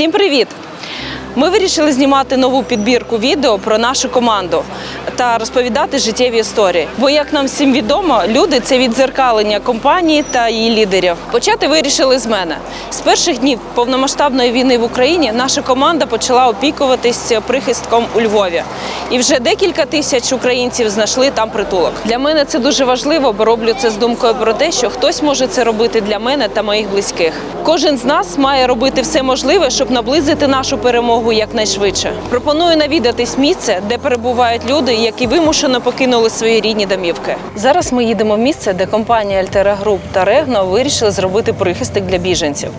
Всім привіт! Ми вирішили знімати нову підбірку відео про нашу команду та розповідати життєві історії. Бо, як нам всім відомо, люди це відзеркалення компанії та її лідерів. Почати вирішили з мене. З перших днів повномасштабної війни в Україні наша команда почала опікуватись прихистком у Львові. І вже декілька тисяч українців знайшли там притулок. Для мене це дуже важливо, бо роблю це з думкою про те, що хтось може це робити для мене та моїх близьких. Кожен з нас має робити все можливе, щоб наблизити нашу перемогу якнайшвидше. Пропоную навідатись місце, де перебувають люди, які вимушено покинули свої рідні домівки. Зараз ми їдемо в місце, де компанія Альтера Груп та Регно вирішили зробити прихисток для біженців.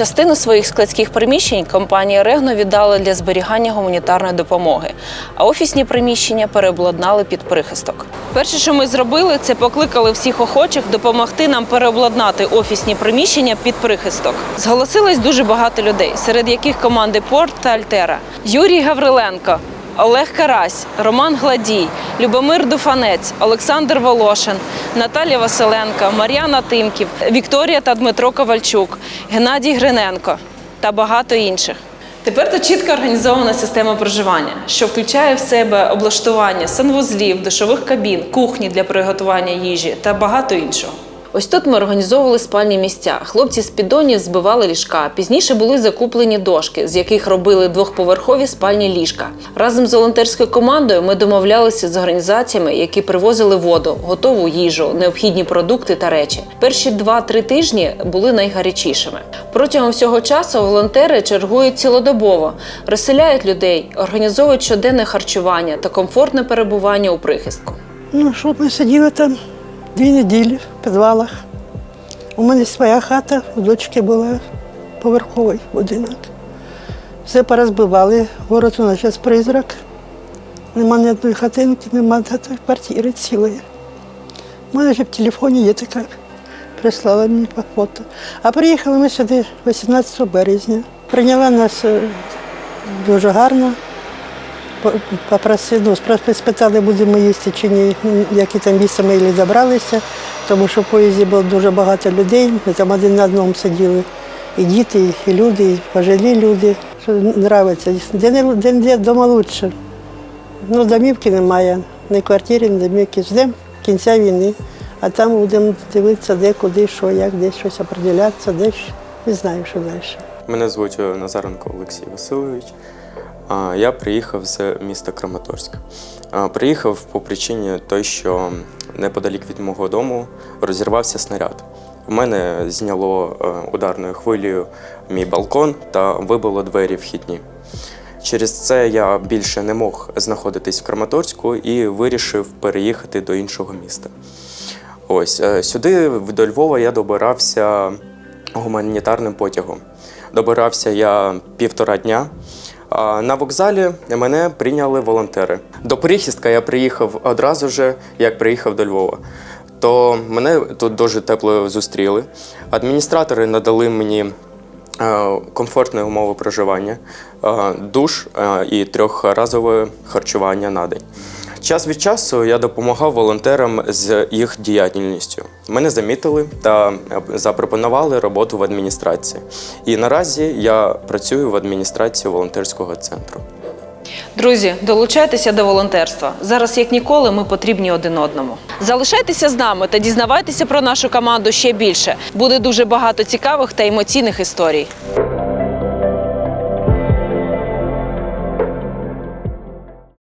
Частину своїх складських приміщень компанія Регно віддала для зберігання гуманітарної допомоги, а офісні приміщення переобладнали під прихисток. Перше, що ми зробили, це покликали всіх охочих допомогти нам переобладнати офісні приміщення під прихисток. Зголосилось дуже багато людей, серед яких команди Порт та Альтера. Юрій Гавриленко, Олег Карась, Роман Гладій, Любомир Дуфанець, Олександр Волошин, Наталія Василенко, Мар'яна Тимків, Вікторія та Дмитро Ковальчук, Геннадій Гриненко та багато інших. Тепер тут чітко організована система проживання, що включає в себе облаштування санвузлів, душових кабін, кухні для приготування їжі та багато іншого. Ось тут ми організовували спальні місця. Хлопці з піддонів збивали ліжка. Пізніше були закуплені дошки, з яких робили двохповерхові спальні ліжка. Разом з волонтерською командою ми домовлялися з організаціями, які привозили воду, готову їжу, необхідні продукти та речі. Перші 2-3 тижні були найгарячішими. Протягом всього часу волонтери чергують цілодобово, розселяють людей, організовують щоденне харчування та комфортне перебування у прихистку. Ну, що ми сиділи там дві неділі в підвалах. У мене своя хата, у дочки була поверховий будинок. Все порозбивали, город у нас зараз призрак. Нема ні одної хатинки, нема квартири цілої. У мене вже в телефоні є така, прислала мені по фото. А приїхали ми сюди 18 березня. Прийняла нас е, дуже гарно. По- Попросили, ну, спитали, будемо їсти чи ні, які там місце ми і добралися, тому що в поїзді було дуже багато людей, ми там один на одному сиділи. І діти, і люди, і пожилі люди. Що подобається. Де не де, вдома краще. Ну, домівки немає, ні квартири, ні домівки. Ждемо кінця війни, а там будемо дивитися, де, куди, що, як, де щось определятися, де не знаю, що далі. Мене звуть е, Назаренко Олексій Васильович. Я приїхав з міста Краматорськ. Приїхав по причині той, що неподалік від мого дому розірвався снаряд. У мене зняло е, ударною хвилею мій балкон та вибило двері вхідні. Через це я більше не мог знаходитись в Краматорську і вирішив переїхати до іншого міста. Ось е, сюди до Львова я добирався гуманітарним потягом. Добирався я півтора дня. На вокзалі мене прийняли волонтери. До прихистка я приїхав одразу ж, як приїхав до Львова. То мене тут дуже тепло зустріли. Адміністратори надали мені е, комфортні умови проживання, е, душ е, і трьохразове харчування на день. Час від часу я допомагав волонтерам з їх діяльністю. Мене замітили та е, запропонували роботу в адміністрації. І наразі я працюю в адміністрації волонтерського центру. Друзі, долучайтеся до волонтерства. Зараз, як ніколи, ми потрібні один одному. Залишайтеся з нами та дізнавайтеся про нашу команду ще більше. Буде дуже багато цікавих та емоційних історій.